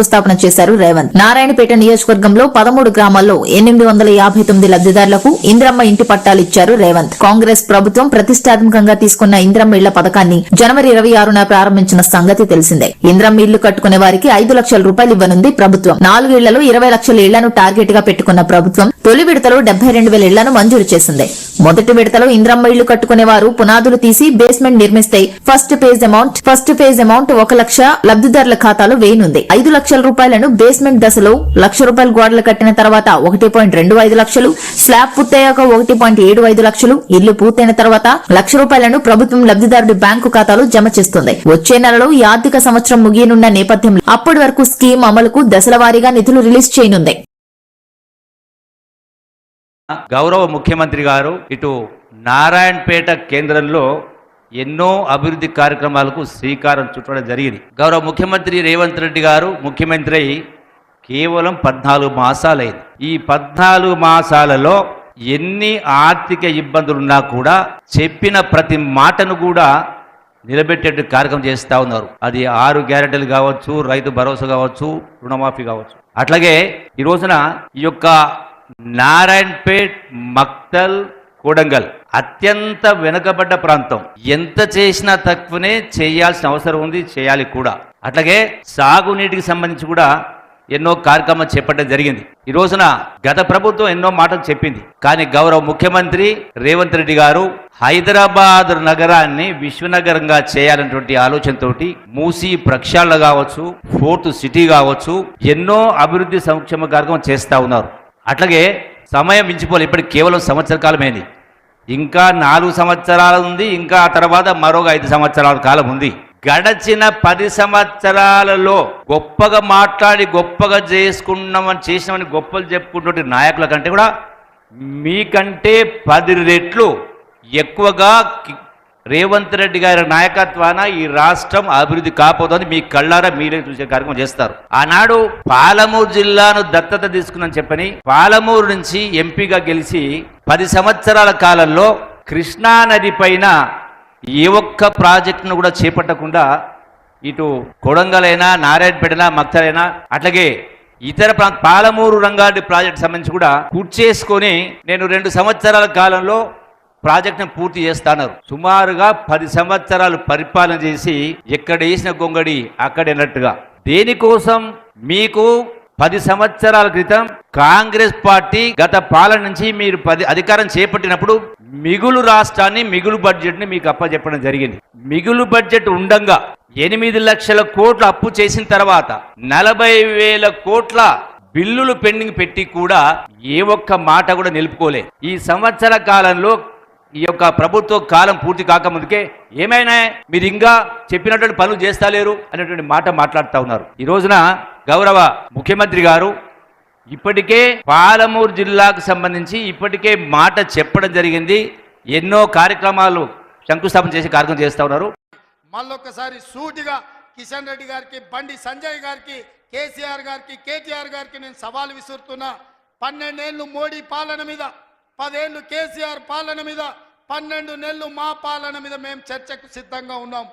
శంకుస్థాపన చేశారు రేవంత్. నారాయణపేట నియోజకవర్గంలో పదమూడు గ్రామాల్లో ఎనిమిది వందల యాభై తొమ్మిది లబ్దిదారులకు ఇంద్రమ్మ ఇంటి పట్టాలు ఇచ్చారు రేవంత్. కాంగ్రెస్ ప్రభుత్వం ప్రతిష్టాత్మకంగా తీసుకున్న ఇంద్రమ్మ ఇళ్ళ పథకాన్ని జనవరి ఇరవై ఆరున ప్రారంభించిన సంగతి తెలిసిందే. ఇంద్రమ్మ ఇళ్ళు కట్టుకునే వారికి ఐదు లక్షల రూపాయలు ఇవ్వనుంది ప్రభుత్వం. నాలుగు ఇళ్ళలో ఇరవై లక్షల ఇళ్ళను టార్గెట్గా పెట్టుకున్న ప్రభుత్వం తొలి విడతలో డెబ్బై రెండు వేల ఇళ్ళను మంజూరు చేసింది. మొదటి విడతలో ఇంద్రమ్మ ఇళ్ళు కట్టుకునే వారు పునాదులు తీసి బేస్మెంట్ నిర్మిస్తే first phase amount first phase amount ఒక లక్ష లబ్దిదారుల ఖాతాలో వేయనుంది. ఐదు లక్షల రూపాయలను బేస్మెంట్ దశలో లక్ష రూపాయల గోడలు కట్టిన తర్వాత ఒకటి పాయింట్ రెండు ఐదు లక్షలు స్లాబ్ పూర్తయ్యాక ఒకటి పాయింట్ ఏడు ఐదు లక్షలు ఇల్లు పూర్తయిన తర్వాత లక్ష రూపాయలను ప్రభుత్వం లబ్దిదారుడి బ్యాంకు ఖాతాలో జమ చేస్తుంది. వచ్చే నెలలో ఈ ఆర్థిక సంవత్సరం ముగియనున్న నేపథ్యంలో అప్పటి వరకు స్కీమ్ అమలుకు దశల నిధులు రిలీజ్ చేయనుంది. గౌరవ ముఖ్యమంత్రి గారు ఇటు నారాయణపేట కేంద్రంలో ఎన్నో అభివృద్ధి కార్యక్రమాలకు శ్రీకారం చుట్టడం జరిగింది. గౌరవ ముఖ్యమంత్రి రేవంత్ రెడ్డి గారు ముఖ్యమంత్రి అయి కేవలం పద్నాలుగు మాసాలైంది. ఈ పద్నాలుగు మాసాలలో ఎన్ని ఆర్థిక ఇబ్బందులున్నా కూడా చెప్పిన ప్రతి మాటను కూడా నిలబెట్టేట్టు కార్యక్రమం చేస్తూ ఉన్నారు. అది ఆరు గ్యారెంటీలు కావచ్చు రైతు భరోసా కావచ్చు రుణమాఫీ కావచ్చు. అట్లాగే ఈ రోజున ఈ యొక్క నారాయణపేట్ మక్తల్ కూడంగల్. అత్యంత వెనుకబడ్డ ప్రాంతం. ఎంత చేసినా తక్కువనే చేయాల్సిన అవసరం ఉంది చేయాలి కూడా. అట్లాగే సాగునీటికి సంబంధించి కూడా ఎన్నో కార్యక్రమాలు చేపట్టడం జరిగింది. ఈ రోజున గత ప్రభుత్వం ఎన్నో మాటలు చెప్పింది. కానీ గౌరవ ముఖ్యమంత్రి రేవంత్ రెడ్డి గారు హైదరాబాద్ నగరాన్ని విశ్వనగరంగా చేయాలన్నటువంటి ఆలోచనతోటి మూసి ప్రక్షాళన కావచ్చు ఫోర్త్ సిటీ కావచ్చు ఎన్నో అభివృద్ధి సంక్షేమ కార్యక్రమం చేస్తా ఉన్నారు. అట్లాగే సమయం మించిపోలే ఇప్పటికి కేవలం సంవత్సర కాలమైంది ఇంకా నాలుగు సంవత్సరాలు ఉంది ఇంకా ఆ తర్వాత మరొక ఐదు సంవత్సరాల కాలం ఉంది. గడచిన పది సంవత్సరాలలో గొప్పగా మాట్లాడి గొప్పగా చేసుకున్నామని చేసినామని గొప్పలు చెప్పుకుంటుంటే నాయకుల కంటే కూడా మీకంటే పది రెట్లు ఎక్కువగా రేవంత్ రెడ్డి గారి నాయకత్వాన ఈ రాష్ట్రం అభివృద్ధి కాపోతుంది మీ కళ్ళారా మీరే చూసే కార్యక్రమం చేస్తారు. ఆనాడు పాలమూరు జిల్లాను దత్తత తీసుకున్నాను చెప్పని పాలమూరు నుంచి ఎంపీగా గెలిచి పది సంవత్సరాల కాలంలో కృష్ణా నది పైన ఏ ఒక్క ప్రాజెక్టును కూడా చేపట్టకుండా ఇటు కొడంగలైనా నారాయణపేటనా మక్తలైనా అట్లాగే ఇతర ప్రాంత పాలమూరు రంగారెడ్డి ప్రాజెక్ట్ సంబంధించి కూడా కుర్చేసుకొని నేను రెండు సంవత్సరాల కాలంలో ప్రాజెక్టును పూర్తి చేస్తున్నారు సుమారుగా పది సంవత్సరాలు పరిపాలన చేసి ఎక్కడ వేసిన గొంగడి అక్కడైనట్టుగా దేనికోసం? మీకు పది సంవత్సరాల క్రితం కాంగ్రెస్ పార్టీ గత పాలన నుంచి మీరు పది అధికారం చేపట్టినప్పుడు మిగులు రాష్ట్రాన్ని మిగులు బడ్జెట్ని మీకు అప్పచెప్పడం జరిగింది. మిగులు బడ్జెట్ ఉండంగా ఎనిమిది లక్షల కోట్లు అప్పు చేసిన తర్వాత నలభై వేల కోట్ల బిల్లులు పెండింగ్ పెట్టి కూడా ఏ ఒక్క మాట కూడా నిలుపుకోలే. ఈ సంవత్సర కాలంలో ఈ యొక్క ప్రభుత్వ కాలం పూర్తి కాకముందుకే ఏమైనా మీరు ఇంకా చెప్పినటువంటి పనులు చేస్తాలేరు అనేటువంటి మాట మాట్లాడుతూ ఉన్నారు. ఈ రోజున గౌరవ ముఖ్యమంత్రి గారు ఇప్పటికే పాలమూరు జిల్లాకు సంబంధించి ఇప్పటికే మాట చెప్పడం జరిగింది. ఎన్నో కార్యక్రమాలు శంకుస్థాపన చేసే కార్యక్రమం చేస్తూ ఉన్నారు. మళ్ళొక్కసారి సూటిగా కిషన్ రెడ్డి గారికి బండి సంజయ్ గారికి కేసీఆర్ గారికి కేటీఆర్ గారికి నేను సవాల్ విసురుతున్నా. పన్నెండేళ్ళు మోడీ పాలన మీద పదేళ్ళు కేసీఆర్ పాలన మీద పన్నెండు నెలలు మా పాలన మీద మేము చర్చకు సిద్ధంగా ఉన్నాం.